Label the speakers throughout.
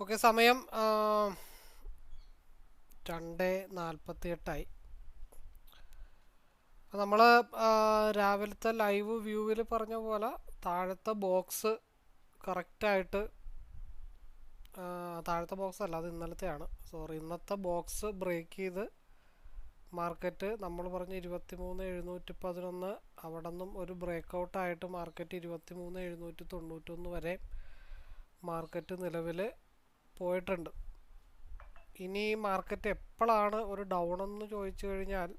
Speaker 1: Okay സമയം രണ്ട് നാൽപ്പത്തി എട്ടായി നമ്മൾ രാവിലത്തെ ലൈവ് വ്യൂവിൽ പറഞ്ഞ പോലെ താഴത്തെ ബോക്സ് കറക്റ്റായിട്ട് താഴത്തെ ബോക്സ് അല്ല അത് ഇന്നലത്തെയാണ്. സോറി ഇന്നത്തെ ബോക്സ് ബ്രേക്ക് ചെയ്ത് മാർക്കറ്റ് നമ്മൾ പറഞ്ഞ ഇരുപത്തി മൂന്ന് എഴുന്നൂറ്റി പതിനൊന്ന് അവിടെ നിന്നും ഒരു ബ്രേക്ക് ഔട്ടായിട്ട് മാർക്കറ്റ് ഇരുപത്തി മൂന്ന് എഴുന്നൂറ്റി തൊണ്ണൂറ്റൊന്ന് വരെ മാർക്കറ്റ് നിലവിൽ പോയിട്ടുണ്ട്. ഇനി മാർക്കറ്റ് എപ്പോഴാണ് ഒരു ഡൗൺ എന്ന് ചോദിച്ചു കഴിഞ്ഞാൽ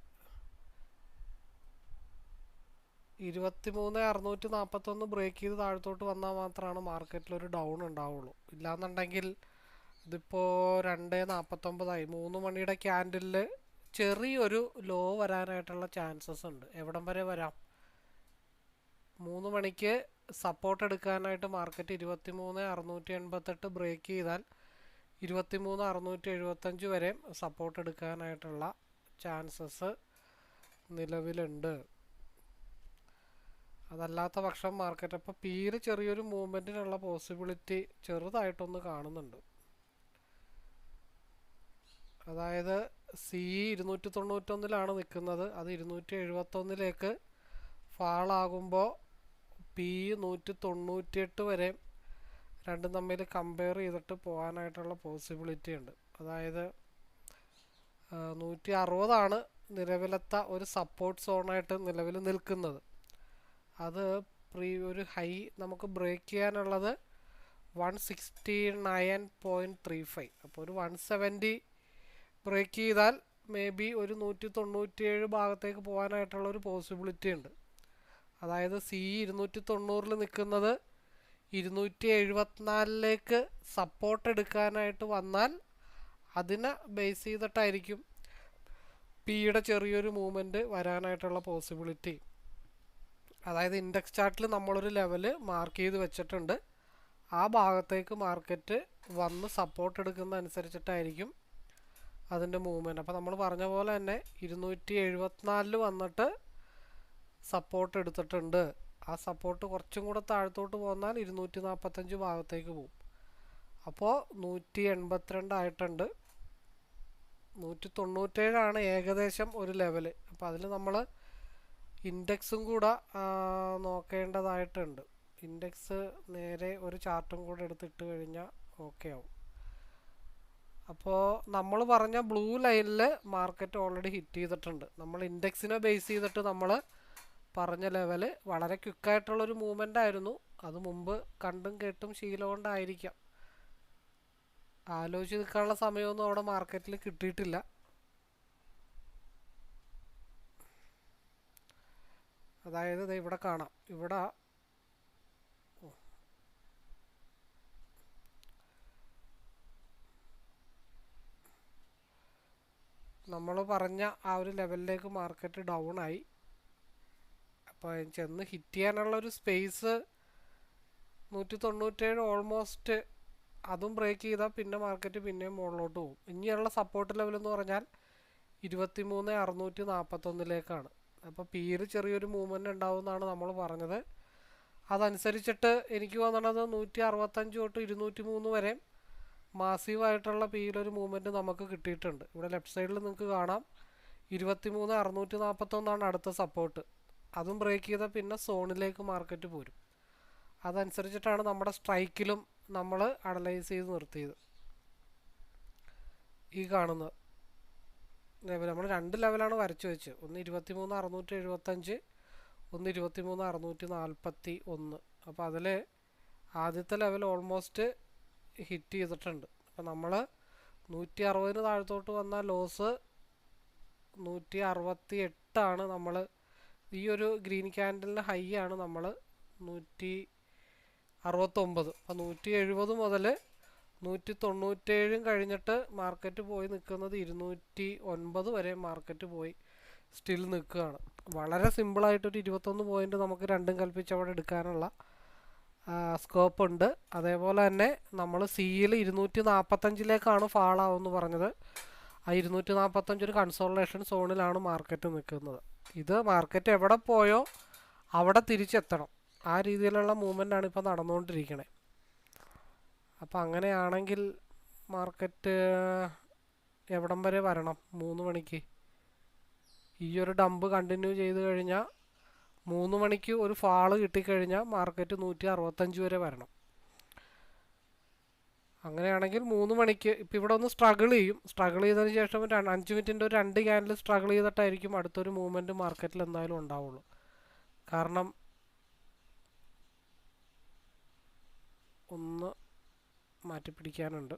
Speaker 1: ഇരുപത്തി മൂന്ന് അറുന്നൂറ്റി നാൽപ്പത്തൊന്ന് ബ്രേക്ക് ചെയ്ത് താഴത്തോട്ട് വന്നാൽ മാത്രമാണ് മാർക്കറ്റിൽ ഒരു ഡൗൺ ഉണ്ടാവുള്ളൂ. ഇല്ലാന്നുണ്ടെങ്കിൽ ഇതിപ്പോൾ രണ്ട് നാൽപ്പത്തൊമ്പതായി മൂന്ന് മണിയുടെ ക്യാൻഡിലിൽ ചെറിയൊരു ലോ വരാനായിട്ടുള്ള ചാൻസസ് ഉണ്ട്. എവിടം വരെ വരാം? മൂന്ന് മണിക്ക് സപ്പോർട്ട് എടുക്കാനായിട്ട് മാർക്കറ്റ് ഇരുപത്തി മൂന്ന് അറുന്നൂറ്റി എൺപത്തെട്ട് ബ്രേക്ക് ചെയ്താൽ ഇരുപത്തി മൂന്ന് അറുന്നൂറ്റി എഴുപത്തഞ്ച് വരെ സപ്പോർട്ട് എടുക്കാനായിട്ടുള്ള ചാൻസസ് നിലവിലുണ്ട്. അതല്ലാത്ത പക്ഷം മാർക്കറ്റ് അപ്പോൾ പീര് ചെറിയൊരു മൂവ്മെന്റിനുള്ള പോസിബിലിറ്റി ചെറുതായിട്ടൊന്ന് കാണുന്നുണ്ട്. അതായത് സി ഇരുന്നൂറ്റി തൊണ്ണൂറ്റൊന്നിലാണ് നിൽക്കുന്നത്. അത് ഇരുന്നൂറ്റി എഴുപത്തൊന്നിലേക്ക് ഫാളാകുമ്പോൾ പി നൂറ്റി തൊണ്ണൂറ്റിയെട്ട് വരെ രണ്ടും തമ്മിൽ കമ്പയർ ചെയ്തിട്ട് പോകാനായിട്ടുള്ള പോസിബിലിറ്റി ഉണ്ട്. അതായത് നൂറ്റി അറുപതാണ് നിലവിലത്തെ ഒരു സപ്പോർട്ട് സോണായിട്ട് നിലവിൽ നിൽക്കുന്നത്. അത് പ്രീ ഒരു ഹൈ നമുക്ക് ബ്രേക്ക് ചെയ്യാനുള്ളത് one sixty nine point three five അപ്പോൾ ഒരു വൺ സെവന്റി ബ്രേക്ക് ചെയ്താൽ മേ ബി ഒരു നൂറ്റി തൊണ്ണൂറ്റിയേഴ് ഭാഗത്തേക്ക് പോകാനായിട്ടുള്ള ഒരു പോസിബിലിറ്റി ഉണ്ട്. അതായത് സി ഇരുന്നൂറ്റി തൊണ്ണൂറിൽ നിൽക്കുന്നത് ഇരുന്നൂറ്റി എഴുപത്തിനാലിലേക്ക് സപ്പോർട്ട് എടുക്കാനായിട്ട് വന്നാൽ അതിനെ ബേസ് ചെയ്തിട്ടായിരിക്കും പിയുടെ ചെറിയൊരു മൂവ്മെന്റ് വരാനായിട്ടുള്ള പോസിബിലിറ്റി അതായത് ഇൻഡെക്സ് ചാർട്ടിൽ നമ്മളൊരു ലെവൽ മാർക്ക് ചെയ്ത് വെച്ചിട്ടുണ്ട്. ആ ഭാഗത്തേക്ക് മാർക്കറ്റ് വന്ന് സപ്പോർട്ട് എടുക്കുന്ന അനുസരിച്ചിട്ടായിരിക്കും അതിന്റെ മൂവ്മെന്റ് അപ്പോൾ നമ്മൾ പറഞ്ഞ പോലെ തന്നെ ഇരുന്നൂറ്റി എഴുപത്തിനാലിൽ വന്നിട്ട് സപ്പോർട്ട് എടുത്തിട്ടുണ്ട് ആ സപ്പോർട്ട് കുറച്ചും കൂടെ താഴത്തോട്ട് പോന്നാൽ ഇരുന്നൂറ്റി നാൽപ്പത്തഞ്ച് ഭാഗത്തേക്ക് പോകും അപ്പോൾ നൂറ്റി എൺപത്തിരണ്ട് ആയിട്ടുണ്ട് നൂറ്റി തൊണ്ണൂറ്റേഴാണ് ഏകദേശം ഒരു ലെവൽ അപ്പോൾ അതിൽ നമ്മൾ ഇൻഡെക്സും കൂടെ നോക്കേണ്ടതായിട്ടുണ്ട്. ഇൻഡെക്സ് നേരെ ഒരു ചാർട്ടും കൂടെ എടുത്തിട്ട് കഴിഞ്ഞാൽ ഓക്കെ ആവും. അപ്പോൾ നമ്മൾ പറഞ്ഞ ബ്ലൂ ലൈനിൽ മാർക്കറ്റ് ഓൾറെഡി ഹിറ്റ് ചെയ്തിട്ടുണ്ട്. നമ്മൾ ഇൻഡെക്സിനെ ബേസ് ചെയ്തിട്ട് നമ്മൾ പറഞ്ഞ ലെവൽ വളരെ ക്വിക്കായിട്ടുള്ളൊരു മൂവ്മെന്റ് ആയിരുന്നു അത് മുമ്പ് കണ്ടും കേട്ടും ശീലം കൊണ്ടായിരിക്കാം ആലോചിച്ച് നിൽക്കാനുള്ള സമയമൊന്നും അവിടെ മാർക്കറ്റിൽ കിട്ടിയിട്ടില്ല. അതായത് ഇത് ഇവിടെ കാണാം. ഇവിടെ നമ്മൾ പറഞ്ഞ ആ ഒരു ലെവലിലേക്ക് മാർക്കറ്റ് ഡൗൺ ആയി. അപ്പോൾ ചെന്ന് ഹിറ്റ് ചെയ്യാനുള്ള ഒരു സ്പേസ് നൂറ്റി തൊണ്ണൂറ്റേഴ് ഓൾമോസ്റ്റ് അതും ബ്രേക്ക് ചെയ്താൽ പിന്നെ മാർക്കറ്റ് പിന്നെയും മുകളിലോട്ട് പോകും. ഇനിയുള്ള സപ്പോർട്ട് ലെവൽ എന്ന് പറഞ്ഞാൽ ഇരുപത്തി മൂന്ന് അറുന്നൂറ്റി നാൽപ്പത്തൊന്നിലേക്കാണ് അപ്പോൾ പീര് ചെറിയൊരു മൂവ്മെന്റ് ഉണ്ടാവും എന്നാണ് നമ്മൾ പറഞ്ഞത്. അതനുസരിച്ചിട്ട് എനിക്ക് തോന്നണത് നൂറ്റി അറുപത്തഞ്ച് തൊട്ട് ഇരുന്നൂറ്റി മൂന്ന് വരെ മാസീവായിട്ടുള്ള പിയിലൊരു മൂവ്മെന്റ് നമുക്ക് കിട്ടിയിട്ടുണ്ട്. ഇവിടെ ലെഫ്റ്റ് സൈഡിൽ നിങ്ങൾക്ക് കാണാം. ഇരുപത്തി മൂന്ന് അറുന്നൂറ്റി നാൽപ്പത്തൊന്നാണ് അടുത്ത സപ്പോർട്ട്. അതും ബ്രേക്ക് ചെയ്താൽ പിന്നെ സോണിലേക്ക് മാർക്കറ്റ് പോരും. അതനുസരിച്ചിട്ടാണ് നമ്മുടെ സ്ട്രൈക്കിലും നമ്മൾ അനലൈസ് ചെയ്ത് നിർത്തിയത്. ഈ കാണുന്നത് ലെവൽ നമ്മൾ രണ്ട് ലെവലാണ് വരച്ചു വെച്ച്. ഒന്ന് ഇരുപത്തി മൂന്ന് അറുന്നൂറ്റി എഴുപത്തഞ്ച് ഒന്ന് ഇരുപത്തി മൂന്ന് അറുന്നൂറ്റി നാൽപ്പത്തി ഒന്ന്. അപ്പോൾ അതിൽ ആദ്യത്തെ ലെവൽ ഓൾമോസ്റ്റ് ഹിറ്റ് ചെയ്തിട്ടുണ്ട്. അപ്പോൾ നമ്മൾ നൂറ്റി അറുപതിന് താഴത്തോട്ട് വന്ന ലോസ് നൂറ്റി അറുപത്തി എട്ടാണ് നമ്മൾ ഈ ഒരു ഗ്രീൻ ക്യാൻഡലിന്റെ ഹൈ ആണ് നമ്മൾ നൂറ്റി അറുപത്തൊമ്പത്. അപ്പോൾ നൂറ്റി എഴുപത് മുതൽ നൂറ്റി തൊണ്ണൂറ്റേഴും കഴിഞ്ഞിട്ട് മാർക്കറ്റ് പോയി നിൽക്കുന്നത് ഇരുന്നൂറ്റി ഒൻപത് വരെ മാർക്കറ്റ് പോയി സ്റ്റിൽ നിൽക്കുകയാണ്. വളരെ സിമ്പിളായിട്ടൊരു ഇരുപത്തൊന്ന് പോയിന്റ് നമുക്ക് രണ്ടും കൽപ്പിച്ച് അവിടെ എടുക്കാനുള്ള സ്കോപ്പ് ഉണ്ട്. അതേപോലെ തന്നെ നമ്മൾ സിയിൽ ഇരുന്നൂറ്റി നാൽപ്പത്തഞ്ചിലേക്കാണ് ഫാളാവെന്ന് പറഞ്ഞത്. ആ ഇരുന്നൂറ്റി നാൽപ്പത്തഞ്ച് ഒരു കൺസോളേഷൻ സോണിലാണ് മാർക്കറ്റ് നിൽക്കുന്നത്. ഇത് മാർക്കറ്റ് എവിടെ പോയോ അവിടെ തിരിച്ചെത്തണം. ആ രീതിയിലുള്ള മൂവ്മെന്റ് ആണ് ഇപ്പോൾ നടന്നുകൊണ്ടിരിക്കണേ. അപ്പോൾ അങ്ങനെയാണെങ്കിൽ മാർക്കറ്റ് എവിടം വരെ വരണം? മൂന്ന് മണിക്ക്. ഈ ഒരു ഡംപ് കണ്ടിന്യൂ ചെയ്ത് കഴിഞ്ഞാൽ മൂന്ന് മണിക്ക് ഒരു ഫാൾ കിട്ടിക്കഴിഞ്ഞാൽ മാർക്കറ്റ് നൂറ്റി അറുപത്തഞ്ച് വരെ വരണം. അങ്ങനെയാണെങ്കിൽ മൂന്ന് മണിക്ക് ഇപ്പം ഇവിടെ ഒന്ന് സ്ട്രഗിൾ ചെയ്യും. സ്ട്രഗിൾ ചെയ്തതിന് ശേഷം അഞ്ച് മിനിറ്റിന്റെ ഒരു രണ്ട് ക്യാൻഡിൽ സ്ട്രഗിൾ ചെയ്തിട്ടായിരിക്കും അടുത്തൊരു മൂവ്മെന്റ് മാർക്കറ്റിൽ എന്തായാലും ഉണ്ടാവുള്ളൂ. കാരണം ഒന്ന് മാറ്റി പിടിക്കാനുണ്ട്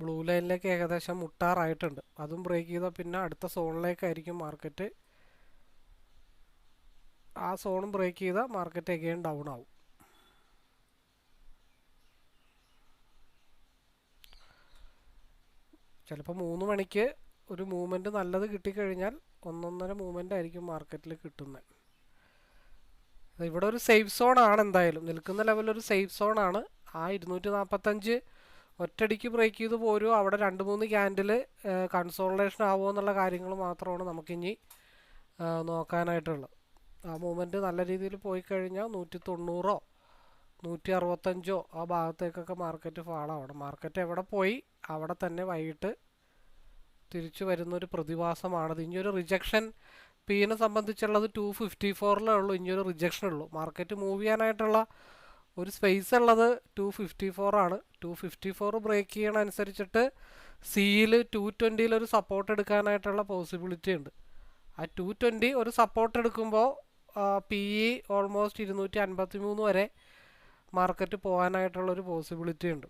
Speaker 1: ബ്ലൂ ലൈനിലേക്ക് ഏകദേശം മുട്ടാറായിട്ടുണ്ട്. അതും ബ്രേക്ക് ചെയ്താൽ പിന്നെ അടുത്ത സോണിലേക്കായിരിക്കും മാർക്കറ്റ് ആ സോണും ബ്രേക്ക് ചെയ്താൽ മാർക്കറ്റ് എഗെയിൻ ഡൗൺ ആവും. ചിലപ്പോൾ മൂന്ന് മണിക്ക് ഒരു മൂവ്മെന്റ് നല്ലത് കിട്ടിക്കഴിഞ്ഞാൽ ഒന്നൊന്നര മൂവ്മെന്റ് ആയിരിക്കും മാർക്കറ്റിൽ കിട്ടുന്നത് ഇവിടെ ഒരു സേഫ് സോൺ ആണ് എന്തായാലും. നിൽക്കുന്ന ലെവലിൽ ഒരു സേഫ് സോൺ ആണ്. ആ ഇരുന്നൂറ്റി നാൽപ്പത്തഞ്ച് ഒറ്റടിക്ക് ബ്രേക്ക് ചെയ്ത് പോരും അവിടെ രണ്ട് മൂന്ന് ക്യാൻഡിൽ കൺസോൾട്ടേഷൻ ആവുമോ എന്നുള്ള കാര്യങ്ങൾ മാത്രമാണ് നമുക്കിനി നോക്കാനായിട്ടുള്ളത്. ആ മൂവ്മെന്റ് നല്ല രീതിയിൽ പോയി കഴിഞ്ഞാൽ നൂറ്റി തൊണ്ണൂറോ നൂറ്റി അറുപത്തഞ്ചോ ആ ഭാഗത്തേക്കൊക്കെ മാർക്കറ്റ് ഫാളാവണം മാർക്കറ്റ് എവിടെ പോയി അവിടെ തന്നെ വൈകിട്ട് തിരിച്ചു വരുന്നൊരു പ്രതിഭാസമാണത്. ഇനിയൊരു റിജക്ഷൻ പീനെ സംബന്ധിച്ചുള്ളത് ടു ഫിഫ്റ്റി ഫോറിലേ ഉള്ളൂ. ഇനിയൊരു റിജക്ഷൻ ഉള്ളൂ. മാർക്കറ്റ് മൂവ് ചെയ്യാനായിട്ടുള്ള ഒരു സ്പേസ് ഉള്ളത് ടു ഫിഫ്റ്റി ഫോർ ആണ്. ടു ഫിഫ്റ്റി ഫോർ ബ്രേക്ക് ചെയ്യണ അനുസരിച്ചിട്ട് സിയിൽ ടു ട്വന്റിയിൽ ഒരു സപ്പോർട്ട് എടുക്കാനായിട്ടുള്ള പോസിബിലിറ്റി ഉണ്ട്. ആ ടു ട്വന്റി ഒരു സപ്പോർട്ട് എടുക്കുമ്പോൾ പി ഇ ഓൾമോസ്റ്റ് ഇരുന്നൂറ്റി അൻപത്തി മൂന്ന് വരെ മാർക്കറ്റ് പോകാനായിട്ടുള്ളൊരു പോസിബിലിറ്റി ഉണ്ട്.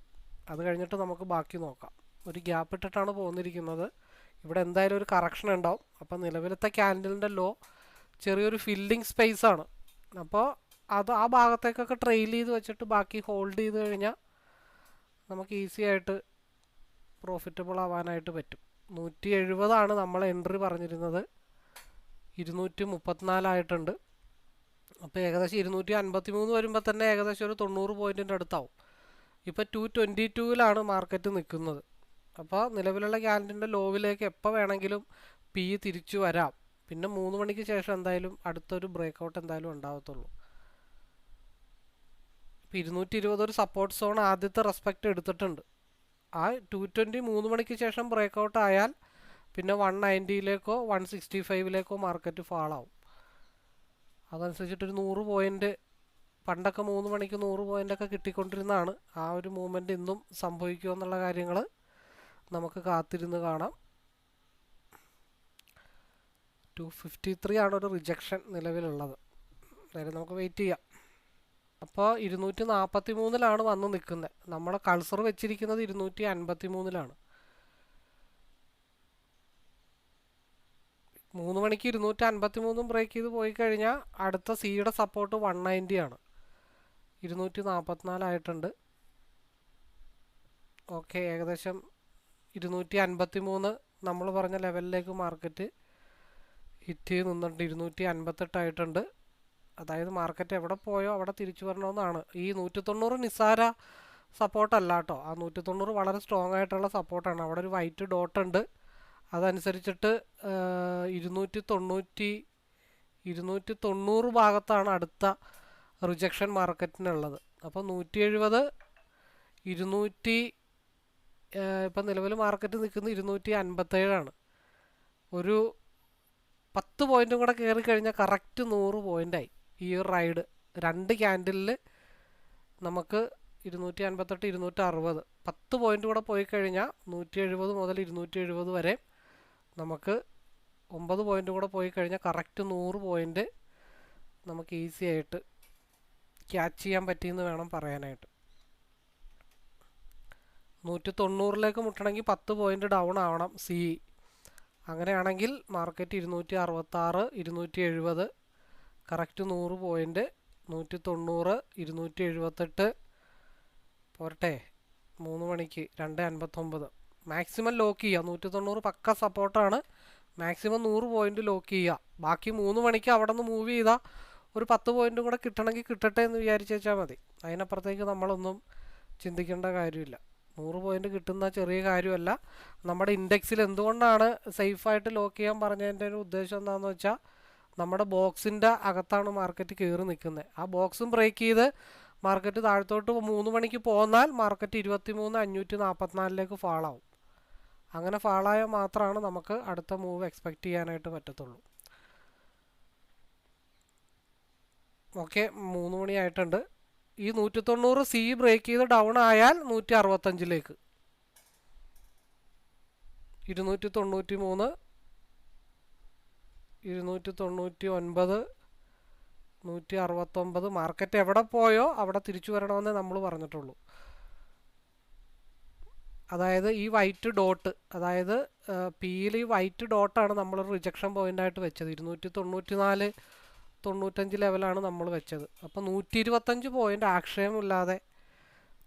Speaker 1: അത് കഴിഞ്ഞിട്ട് നമുക്ക് ബാക്കി നോക്കാം. ഒരു ഗ്യാപ്പ് ഇട്ടിട്ടാണ് പോന്നിരിക്കുന്നത്. ഇവിടെ എന്തായാലും ഒരു കറക്ഷൻ ഉണ്ടാവും. അപ്പോൾ നിലവിലത്തെ ക്യാൻഡലിന്റെ ലോ ചെറിയൊരു ഫില്ലിംഗ് സ്പേസ് ആണ്. അപ്പോൾ അത് ആ ഭാഗത്തേക്കൊക്കെ ട്രെയിൽ ചെയ്ത് വെച്ചിട്ട് ബാക്കി ഹോൾഡ് ചെയ്ത് കഴിഞ്ഞാൽ നമുക്ക് ഈസി ആയിട്ട് പ്രോഫിറ്റബിൾ ആവാനായിട്ട് പറ്റും. നൂറ്റി എഴുപതാണ് നമ്മൾ എൻട്രി പറഞ്ഞിരുന്നത്. ഇരുന്നൂറ്റി മുപ്പത്തിനാലായിട്ടുണ്ട് അപ്പോൾ ഏകദേശം ഇരുന്നൂറ്റി അൻപത്തി മൂന്ന് വരുമ്പോൾ തന്നെ ഏകദേശം ഒരു തൊണ്ണൂറ് പോയിന്റിന്റെ അടുത്താവും. ഇപ്പോൾ ടു ട്വന്റി ടൂവിലാണ് മാർക്കറ്റ് നിൽക്കുന്നത് അപ്പോൾ നിലവിലുള്ള ക്യാൻഡിന്റെ ലോവിലേക്ക് എപ്പോൾ വേണമെങ്കിലും പി തിരിച്ചു വരാം. പിന്നെ മൂന്ന് മണിക്ക് ശേഷം എന്തായാലും അടുത്തൊരു ബ്രേക്ക് ഔട്ട് എന്തായാലും ഉണ്ടാകത്തുള്ളൂ ഇപ്പോൾ ഇരുന്നൂറ്റി ഇരുപത് ഒരു സപ്പോർട്ട് സോൺ ആദ്യത്തെ റെസ്പെക്റ്റ് എടുത്തിട്ടുണ്ട്. ആ ടു ട്വന്റി മൂന്ന് മണിക്ക് ശേഷം ബ്രേക്ക് ഔട്ട് ആയാൽ പിന്നെ വൺ നയന്റിയിലേക്കോ വൺ സിക്സ്റ്റി ഫൈവിലേക്കോ മാർക്കറ്റ് ഫാളാവും അതനുസരിച്ചിട്ടൊരു നൂറ് പോയിന്റ് പണ്ടൊക്കെ മൂന്ന് മണിക്ക് നൂറ് പോയിന്റൊക്കെ കിട്ടിക്കൊണ്ടിരുന്നതാണ്. ആ ഒരു മൂവ്മെന്റ് ഇന്നും സംഭവിക്കുമോ എന്നുള്ള കാര്യങ്ങൾ നമുക്ക് കാത്തിരുന്ന് കാണാം. ടു ഫിഫ്റ്റി ത്രീ ആണ് ഒരു റിജക്ഷൻ നിലവിലുള്ളത്. അതായത് നമുക്ക് വെയിറ്റ് ചെയ്യാം. അപ്പോൾ ഇരുന്നൂറ്റി നാൽപ്പത്തി മൂന്നിലാണ് വന്ന് നിൽക്കുന്നത് നമ്മുടെ കൾസർ വെച്ചിരിക്കുന്നത് ഇരുന്നൂറ്റി അൻപത്തി മൂന്നിലാണ് മൂന്ന് മണിക്ക് ഇരുന്നൂറ്റി അൻപത്തി മൂന്നും ബ്രേക്ക് ചെയ്ത് പോയി കഴിഞ്ഞാൽ അടുത്ത സിയുടെ സപ്പോർട്ട് വൺ നയന്റി ആണ്. ഇരുന്നൂറ്റി നാൽപ്പത്തിനാലായിട്ടുണ്ട് ഓക്കെ ഏകദേശം ഇരുന്നൂറ്റി അൻപത്തി മൂന്ന് നമ്മൾ പറഞ്ഞ ലെവലിലേക്ക് മാർക്കറ്റ് ഹിറ്റ് ചെയ്ത് നിന്നിട്ടുണ്ട്. ഇരുന്നൂറ്റി അൻപത്തെട്ടായിട്ടുണ്ട് അതായത് മാർക്കറ്റ് എവിടെ പോയോ അവിടെ തിരിച്ചു വരണമെന്നാണ്. ഈ നൂറ്റി തൊണ്ണൂറ് നിസ്സാര സപ്പോർട്ടല്ല കേട്ടോ. ആ നൂറ്റി തൊണ്ണൂറ് വളരെ സ്ട്രോങ് ആയിട്ടുള്ള സപ്പോർട്ടാണ് അവിടെ ഒരു വൈറ്റ് ഡോട്ട് ഉണ്ട്. അതനുസരിച്ചിട്ട് ഇരുന്നൂറ്റി തൊണ്ണൂറ്റി ഇരുന്നൂറ്റി തൊണ്ണൂറ് ഭാഗത്താണ് അടുത്ത റിജക്ഷൻ മാർക്കറ്റിനുള്ളത്. അപ്പോൾ നൂറ്റി എഴുപത് ഇരുന്നൂറ്റി ഇപ്പം നിലവിൽ മാർക്കറ്റ് നിൽക്കുന്നത് ഇരുന്നൂറ്റി അൻപത്തേഴാണ് ഒരു പത്ത് പോയിന്റും കൂടെ കയറി കഴിഞ്ഞാൽ കറക്റ്റ് നൂറ് പോയിന്റായി ഈ ഒരു റൈഡ് രണ്ട് ക്യാൻഡിലിൽ നമുക്ക് ഇരുന്നൂറ്റി അൻപത്തെട്ട് ഇരുന്നൂറ്റി അറുപത് പത്ത് പോയിന്റ് കൂടെ പോയി കഴിഞ്ഞാൽ നൂറ്റി എഴുപത് മുതൽ ഇരുന്നൂറ്റി എഴുപത് വരെ നമുക്ക് ഒമ്പത് പോയിന്റ് കൂടെ പോയി കഴിഞ്ഞാൽ കറക്റ്റ് നൂറ് പോയിന്റ് നമുക്ക് ഈസി ആയിട്ട് ക്യാച്ച് ചെയ്യാൻ പറ്റിയെന്ന് വേണം പറയാനായിട്ട്. നൂറ്റി തൊണ്ണൂറിലേക്ക് മുട്ടണമെങ്കിൽ പത്ത് പോയിന്റ് ഡൗൺ ആവണം സി അങ്ങനെയാണെങ്കിൽ മാർക്കറ്റ് ഇരുന്നൂറ്റി അറുപത്താറ് ഇരുന്നൂറ്റി എഴുപത് കറക്റ്റ് നൂറ് പോയിന്റ് നൂറ്റി തൊണ്ണൂറ് ഇരുന്നൂറ്റി എഴുപത്തെട്ട് പോരട്ടെ മൂന്ന് മണിക്ക് രണ്ട് അൻപത്തൊമ്പത്. മാക്സിമം ലോക്ക് ചെയ്യുക. നൂറ്റി തൊണ്ണൂറ് പക്ക സപ്പോർട്ടാണ്. മാക്സിമം നൂറ് പോയിന്റ് ലോക്ക് ചെയ്യുക. ബാക്കി മൂന്ന് മണിക്ക് അവിടെ നിന്ന് മൂവ് ചെയ്താൽ ഒരു പത്ത് പോയിന്റും കൂടെ കിട്ടണമെങ്കിൽ കിട്ടട്ടെ എന്ന് വിചാരിച്ച് വെച്ചാൽ മതി. അതിനപ്പുറത്തേക്ക് നമ്മളൊന്നും ചിന്തിക്കേണ്ട കാര്യമില്ല. നൂറ് പോയിന്റ് കിട്ടുന്ന ചെറിയ കാര്യമല്ല. നമ്മുടെ ഇൻഡെക്സിൽ എന്തുകൊണ്ടാണ് സേഫായിട്ട് ലോക്ക് ചെയ്യാൻ പറഞ്ഞതിന്റെ ഒരു ഉദ്ദേശം എന്താണെന്ന് വെച്ചാൽ നമ്മുടെ ബോക്സിന്റെ അകത്താണ് മാർക്കറ്റ് കയറി നിൽക്കുന്നത് ആ ബോക്സും ബ്രേക്ക് ചെയ്ത് മാർക്കറ്റ് താഴത്തോട്ട് മൂന്ന് മണിക്ക് പോന്നാൽ മാർക്കറ്റ് ഇരുപത്തി മൂന്ന് അഞ്ഞൂറ്റി നാൽപ്പത്തിനാലിലേക്ക് ഫാളാവും അങ്ങനെ ഫാളായാൽ മാത്രമാണ് നമുക്ക് അടുത്ത മൂവ് എക്സ്പെക്റ്റ് ചെയ്യാനായിട്ട് പറ്റത്തുള്ളൂ. ഓക്കെ മൂന്ന് മണിയായിട്ടുണ്ട്. ഈ നൂറ്റി തൊണ്ണൂറ് സി ബ്രേക്ക് ചെയ്ത് ഡൗൺ ആയാൽ നൂറ്റി അറുപത്തഞ്ചിലേക്ക് ഇരുന്നൂറ്റി തൊണ്ണൂറ്റി മൂന്ന് ഇരുന്നൂറ്റി തൊണ്ണൂറ്റി ഒൻപത് നൂറ്റി അറുപത്തൊമ്പത് മാർക്കറ്റ് എവിടെ പോയോ അവിടെ തിരിച്ചു വരണമെന്നേ നമ്മൾ പറഞ്ഞിട്ടുള്ളൂ. അതായത് ഈ വൈറ്റ് ഡോട്ട് അതായത് പിയിൽ ഈ വൈറ്റ് ഡോട്ടാണ് നമ്മൾ റിജക്ഷൻ പോയിന്റായിട്ട് വെച്ചത്. ഇരുന്നൂറ്റി തൊണ്ണൂറ്റി നാല് തൊണ്ണൂറ്റഞ്ച് ലെവലാണ് നമ്മൾ വെച്ചത്. അപ്പോൾ നൂറ്റി ഇരുപത്തഞ്ച് പോയിന്റ് ആക്ഷയമില്ലാതെ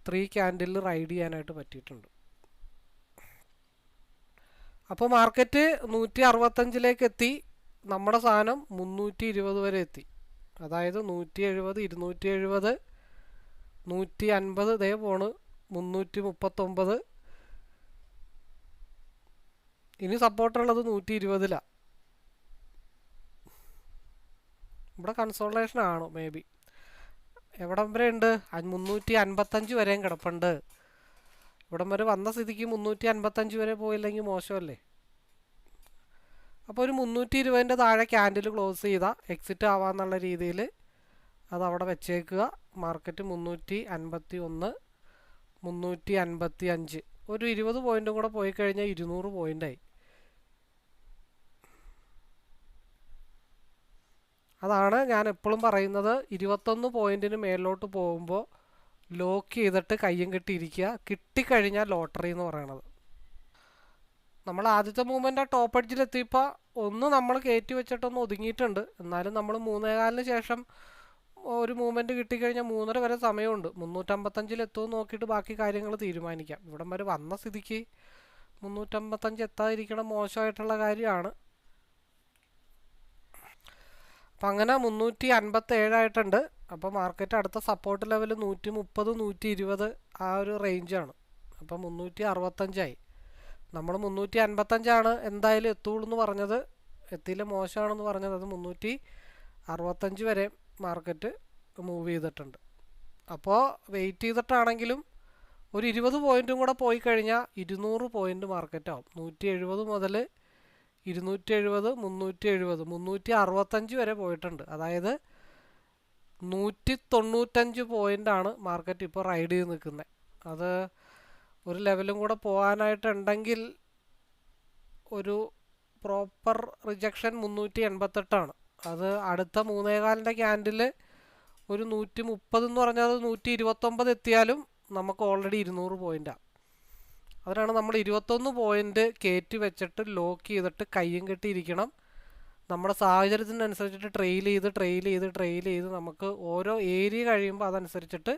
Speaker 1: ത്രീ ക്യാൻഡിലിൽ റൈഡ് ചെയ്യാനായിട്ട് പറ്റിയിട്ടുണ്ട്. അപ്പോൾ മാർക്കറ്റ് നൂറ്റി അറുപത്തഞ്ചിലേക്ക് എത്തി. നമ്മുടെ സാധനം മുന്നൂറ്റി ഇരുപത് വരെ എത്തി. അതായത് നൂറ്റി എഴുപത് ഇരുന്നൂറ്റി എഴുപത് നൂറ്റി അൻപത് ഇതേ പോണ് മുന്നൂറ്റി മുപ്പത്തൊമ്പത് ഇനി സപ്പോർട്ടുള്ളത് നൂറ്റി ഇരുപതിലാണ് ഇവിടെ കൺസോൾട്ടേഷൻ ആണ്? മേ ബി എവിടം വരെ ഉണ്ട്? മുന്നൂറ്റി അൻപത്തഞ്ച് വരെയും കിടപ്പുണ്ട്. ഇവിടം വരെ വന്ന സ്ഥിതിക്ക് മുന്നൂറ്റി അൻപത്തഞ്ച് വരെ പോയില്ലെങ്കിൽ മോശമല്ലേ? അപ്പോൾ ഒരു മുന്നൂറ്റി ഇരുപതിന്റെ താഴെ ക്യാൻഡിൽ ക്ലോസ് ചെയ്താൽ എക്സിറ്റ് ആവാന്നുള്ള രീതിയിൽ അത് അവിടെ വെച്ചേക്കുക. മാർക്കറ്റ് മുന്നൂറ്റി അൻപത്തി ഒന്ന് മുന്നൂറ്റി അൻപത്തി അഞ്ച് ഒരു ഇരുപത് പോയിന്റും കൂടെ പോയി കഴിഞ്ഞാൽ ഇരുന്നൂറ് പോയിന്റായി അതാണ് ഞാൻ എപ്പോഴും പറയുന്നത്. ഇരുപത്തൊന്ന് പോയിന്റിന് മേലോട്ട് പോകുമ്പോൾ ലോക്ക് ചെയ്തിട്ട് കയ്യും കെട്ടിയിരിക്കുക. കിട്ടിക്കഴിഞ്ഞാൽ ലോട്ടറി എന്ന് പറയണത്. നമ്മൾ ആദ്യത്തെ മൂവ്മെന്റ് ആ ടോപ്പ് എഡ്ജിലെത്തിയപ്പോൾ ഒന്ന് നമ്മൾ കയറ്റി വെച്ചിട്ടൊന്ന് ഒതുങ്ങിയിട്ടുണ്ട്. എന്നാലും നമ്മൾ മൂന്നേകാലിന് ശേഷം ഒരു മൂവ്മെന്റ് കിട്ടിക്കഴിഞ്ഞാൽ മൂന്നര വരെ സമയമുണ്ട്. മുന്നൂറ്റമ്പത്തഞ്ചിൽ എത്തുമെന്ന് നോക്കിയിട്ട് ബാക്കി കാര്യങ്ങൾ തീരുമാനിക്കാം. ഇവിടം വരെ വന്ന സ്ഥിതിക്ക് മുന്നൂറ്റമ്പത്തഞ്ച് എത്താതിരിക്കണം മോശമായിട്ടുള്ള കാര്യമാണ്. അപ്പം അങ്ങനെ മുന്നൂറ്റി അൻപത്തി ഏഴായിട്ടുണ്ട് അപ്പോൾ മാർക്കറ്റ് അടുത്ത സപ്പോർട്ട് ലെവൽ നൂറ്റി മുപ്പത് നൂറ്റി ഇരുപത് ആ ഒരു റേഞ്ചാണ് അപ്പോൾ മുന്നൂറ്റി അറുപത്തഞ്ചായി നമ്മൾ മുന്നൂറ്റി അൻപത്തഞ്ചാണ് എന്തായാലും എത്തുള്ളൂ എന്ന് പറഞ്ഞത്. എത്തിയില്ല മോശമാണെന്ന് പറഞ്ഞത് അത് മുന്നൂറ്റി അറുപത്തഞ്ച് വരെ മാർക്കറ്റ് മൂവ് ചെയ്തിട്ടുണ്ട്. അപ്പോൾ വെയിറ്റ് ചെയ്തിട്ടാണെങ്കിലും ഒരു ഇരുപത് പോയിന്റും കൂടെ പോയി കഴിഞ്ഞാൽ ഇരുന്നൂറ് പോയിന്റ് മാർക്കറ്റാവും നൂറ്റി എഴുപത് മുതൽ ഇരുന്നൂറ്റി എഴുപത് മുന്നൂറ്റി എഴുപത് മുന്നൂറ്റി അറുപത്തഞ്ച് വരെ പോയിട്ടുണ്ട്. അതായത് നൂറ്റി തൊണ്ണൂറ്റഞ്ച് പോയിന്റാണ് മാർക്കറ്റ് ഇപ്പോൾ റൈഡ് ചെയ്ത് നിൽക്കുന്നത് അത് ഒരു ലെവലും കൂടെ പോകാനായിട്ടുണ്ടെങ്കിൽ ഒരു പ്രോപ്പർ റിജക്ഷൻ മുന്നൂറ്റി എൺപത്തെട്ടാണ് അത് അടുത്ത മൂന്നേകാലിന്റെ ക്യാൻഡിൽ ഒരു നൂറ്റി മുപ്പത് എന്ന് പറഞ്ഞാൽ നൂറ്റി ഇരുപത്തൊമ്പത് എത്തിയാലും നമുക്ക് ഓൾറെഡി ഇരുന്നൂറ് പോയിന്റാണ് അതിനാണ് നമ്മൾ ഇരുപത്തൊന്ന് പോയിന്റ് കയറ്റി വെച്ചിട്ട് ലോക്ക് ചെയ്തിട്ട് കയ്യും കെട്ടിയിരിക്കണം. നമ്മുടെ സാഹചര്യത്തിനനുസരിച്ചിട്ട് ട്രെയിൽ ചെയ്ത് ട്രെയിൽ ചെയ്ത് ട്രെയിൽ ചെയ്ത് നമുക്ക് ഓരോ ഏരിയ കഴിയുമ്പോൾ അതനുസരിച്ചിട്ട്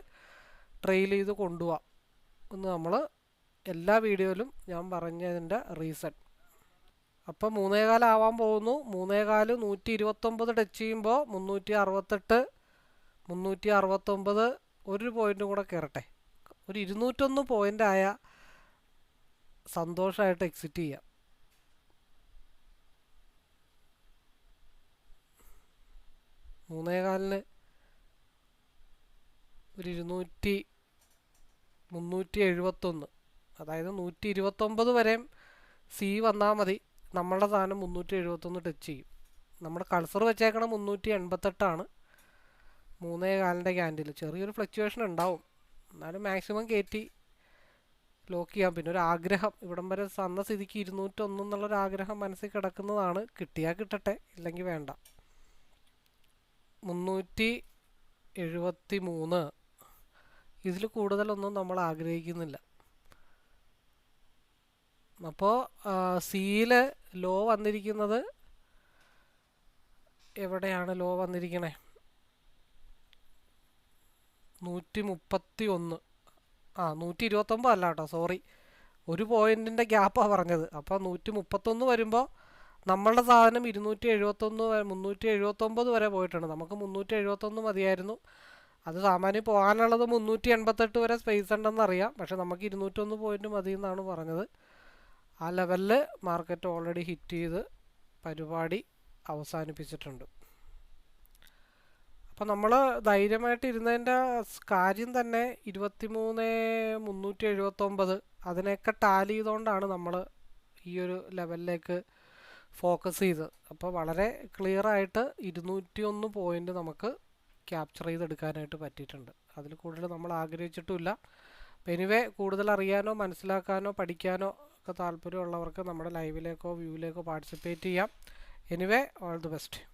Speaker 1: ട്രെയിൽ ചെയ്ത് കൊണ്ടുപോകാം എന്ന് നമ്മൾ എല്ലാ വീഡിയോയിലും ഞാൻ പറഞ്ഞതിന്റെ റീസൺ അപ്പോൾ മൂന്നേകാലാവാൻ പോകുന്നു. മൂന്നേകാൽ നൂറ്റി ഇരുപത്തൊമ്പത് ടച്ച് ചെയ്യുമ്പോൾ മുന്നൂറ്റി അറുപത്തെട്ട് മുന്നൂറ്റി അറുപത്തൊമ്പത് ഒരു പോയിന്റും കൂടെ കയറട്ടെ. ഒരു ഇരുന്നൂറ്റൊന്ന് പോയിന്റ് ആയ സന്തോഷമായിട്ട് എക്സിറ്റ് ചെയ്യാം. മൂന്നേ കാലിന് ഒരു ഇരുന്നൂറ്റി മുന്നൂറ്റി എഴുപത്തൊന്ന്. അതായത് നൂറ്റി ഇരുപത്തൊമ്പത് വരെയും സി വന്നാൽ മതി. നമ്മളുടെ സാധനം മുന്നൂറ്റി എഴുപത്തൊന്ന് ടച്ച് ചെയ്യും. നമ്മുടെ കൾസർ വെച്ചേക്കണം മുന്നൂറ്റി എൺപത്തെട്ടാണ്. മൂന്നേ കാലിന്റെ ക്യാൻഡിൽ ചെറിയൊരു ഫ്ലക്ച്വേഷൻ ഉണ്ടാവും. എന്നാലും മാക്സിമം കയറ്റി ലോക്ക് ചെയ്യാം പിന്നെ ഒരു ആഗ്രഹം. ഇവിടം വരെ തന്ന സ്ഥിതിക്ക് ഇരുന്നൂറ്റൊന്ന് എന്നുള്ളൊരു ആഗ്രഹം മനസ്സിൽ കിടക്കുന്നതാണ്. കിട്ടിയാൽ കിട്ടട്ടെ ഇല്ലെങ്കിൽ വേണ്ട. മുന്നൂറ്റി എഴുപത്തി മൂന്ന് ഇതിൽ കൂടുതലൊന്നും നമ്മൾ ആഗ്രഹിക്കുന്നില്ല. അപ്പോൾ സിയിൽ ലോ വന്നിരിക്കുന്നത് എവിടെയാണ് ലോ വന്നിരിക്കണേ? നൂറ്റി മുപ്പത്തി ഒന്ന് ആ നൂറ്റി ഇരുപത്തൊമ്പത് അല്ല കേട്ടോ സോറി ഒരു പോയിന്റിന്റെ ഗ്യാപ്പാണ് പറഞ്ഞത്. അപ്പോൾ നൂറ്റി മുപ്പത്തൊന്ന് വരുമ്പോൾ നമ്മളുടെ സാധനം ഇരുന്നൂറ്റി എഴുപത്തൊന്ന് മുന്നൂറ്റി എഴുപത്തൊമ്പത് വരെ പോയിട്ടുണ്ട്. നമുക്ക് മുന്നൂറ്റി എഴുപത്തൊന്ന് മതിയായിരുന്നു. അത് സാമാന്യം പോകാനുള്ളത് മുന്നൂറ്റി എൺപത്തെട്ട് വരെ സ്പേസ് ഉണ്ടെന്ന് അറിയാം. പക്ഷേ നമുക്ക് ഇരുന്നൂറ്റൊന്ന് പോയിന്റ് മതി എന്നാണ് പറഞ്ഞത്. ആ ലെവലിൽ മാർക്കറ്റ് ഓൾറെഡി ഹിറ്റ് ചെയ്ത് പരിപാടി അവസാനിപ്പിച്ചിട്ടുണ്ട്. അപ്പം നമ്മൾ ധൈര്യമായിട്ട് ഇരുന്നതിന്റെ കാര്യം തന്നെ ഇരുപത്തി മൂന്ന് മുന്നൂറ്റി എഴുപത്തൊമ്പത് അതിനെയൊക്കെ ടാലി ചെയ്തുകൊണ്ടാണ് നമ്മൾ ഈ ഒരു ലെവലിലേക്ക് ഫോക്കസ് ചെയ്തത്. അപ്പോൾ വളരെ ക്ലിയർ ആയിട്ട് ഇരുന്നൂറ്റി ഒന്ന് പോയിന്റ് നമുക്ക് ക്യാപ്ചർ ചെയ്തെടുക്കാനായിട്ട് പറ്റിയിട്ടുണ്ട്. അതിൽ കൂടുതൽ നമ്മൾ ആഗ്രഹിച്ചിട്ടുമില്ല. എനിവേ കൂടുതൽ അറിയാനോ മനസ്സിലാക്കാനോ പഠിക്കാനോ ഒക്കെ താല്പര്യമുള്ളവർക്ക് നമ്മുടെ ലൈവിലേക്കോ വ്യൂവിലേക്കോ പാർട്ടിസിപ്പേറ്റ് ചെയ്യാം. Anyway all the best.